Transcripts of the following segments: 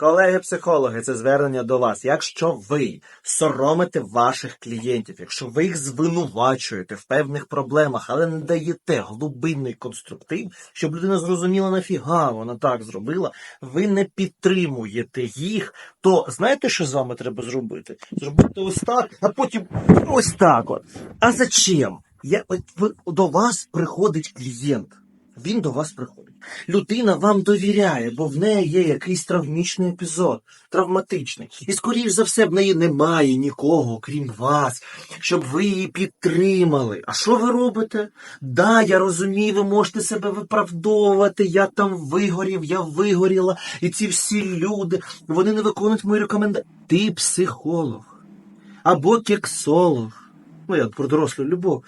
Колеги-психологи, це звернення до вас. Якщо ви соромите ваших клієнтів, якщо ви їх звинувачуєте в певних проблемах, але не даєте глибинний конструктив, щоб людина зрозуміла, нафіга вона так зробила, ви не підтримуєте їх, то знаєте, що з вами треба зробити? Зробити ось так, а потім ось так от. А зачем? Я, от ви, до вас приходить клієнт. Він до вас приходить. Людина вам довіряє, бо в неї є якийсь травмічний епізод, травматичний. І, скоріш за все, в неї немає нікого, крім вас, щоб ви її підтримали. А що ви робите? Да, я розумію, ви можете себе виправдовувати. Я там вигорів, я вигоріла, і ці всі люди, вони не виконують мої рекомендації. Ти психолог або кексолог. Ну, я про дорослу любов.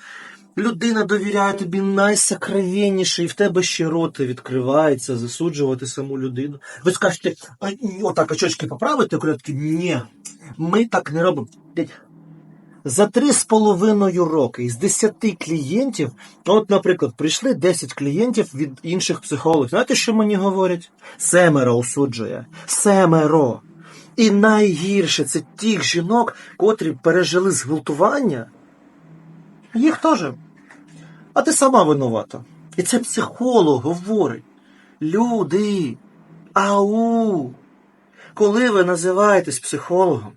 Людина довіряє тобі найсокровенніше, і в тебе ще роти відкривається засуджувати саму людину. Ви скажете, отак очочки поправити, такі, ні, ми так не робимо. За три з половиною роки із десяти клієнтів, от, наприклад, прийшли 10 клієнтів від інших психологів. Знаєте, що мені говорять? Семеро осуджує. Семеро. І найгірше це тих жінок, котрі пережили зґвалтування. Їх теж. А ти сама винувата. І це психолог говорить. Люди, ау. Коли ви називаєтесь психологом,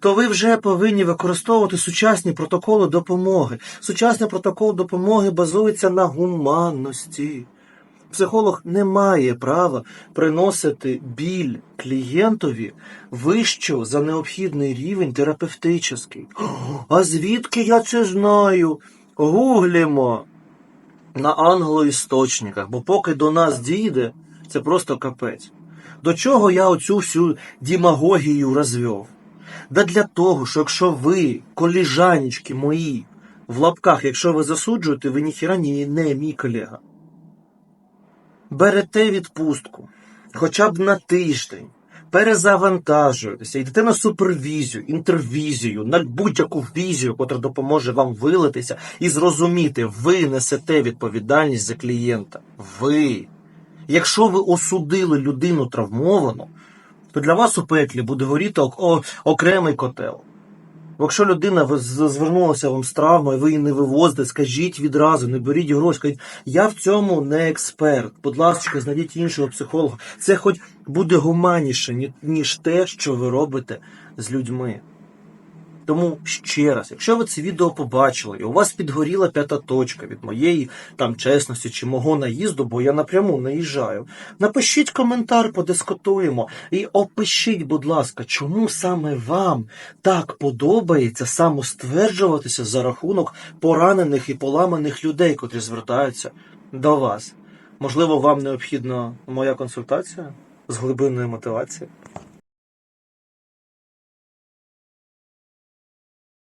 то ви вже повинні використовувати сучасні протоколи допомоги. Сучасний протокол допомоги базується на гуманності. Психолог не має права приносити біль клієнтові вищу за необхідний рівень терапевтичний. А звідки я це знаю? Гуглімо на англоісточниках, бо поки до нас дійде, це просто капець. До чого я оцю всю демагогію розвів? Да для того, що якщо ви, коліжанечки мої, в лапках, якщо ви засуджуєте, ви ніхіра ні, не мій колега. Берете відпустку, хоча б на тиждень, перезавантажуєтеся, йдете на супервізію, інтервізію, на будь-яку візію, котра допоможе вам вилитися і зрозуміти, ви несете відповідальність за клієнта. Ви. Якщо ви осудили людину травмовану, то для вас у пеклі буде горіти окремий котел. Якщо людина звернулася вам з травмою, ви її не вивозите, скажіть відразу, не беріть гроші, скажіть, я в цьому не експерт. Будь ласка, знайдіть іншого психолога. Це хоч буде гуманніше, ніж те, що ви робите з людьми. Тому ще раз, якщо ви це відео побачили, і у вас підгоріла п'ята точка від моєї там чесності чи мого наїзду, бо я напряму наїжджаю, напишіть коментар, подискутуємо і опишіть, будь ласка, чому саме вам так подобається самостверджуватися за рахунок поранених і поламаних людей, котрі звертаються до вас. Можливо, вам необхідна моя консультація з глибинної мотивації.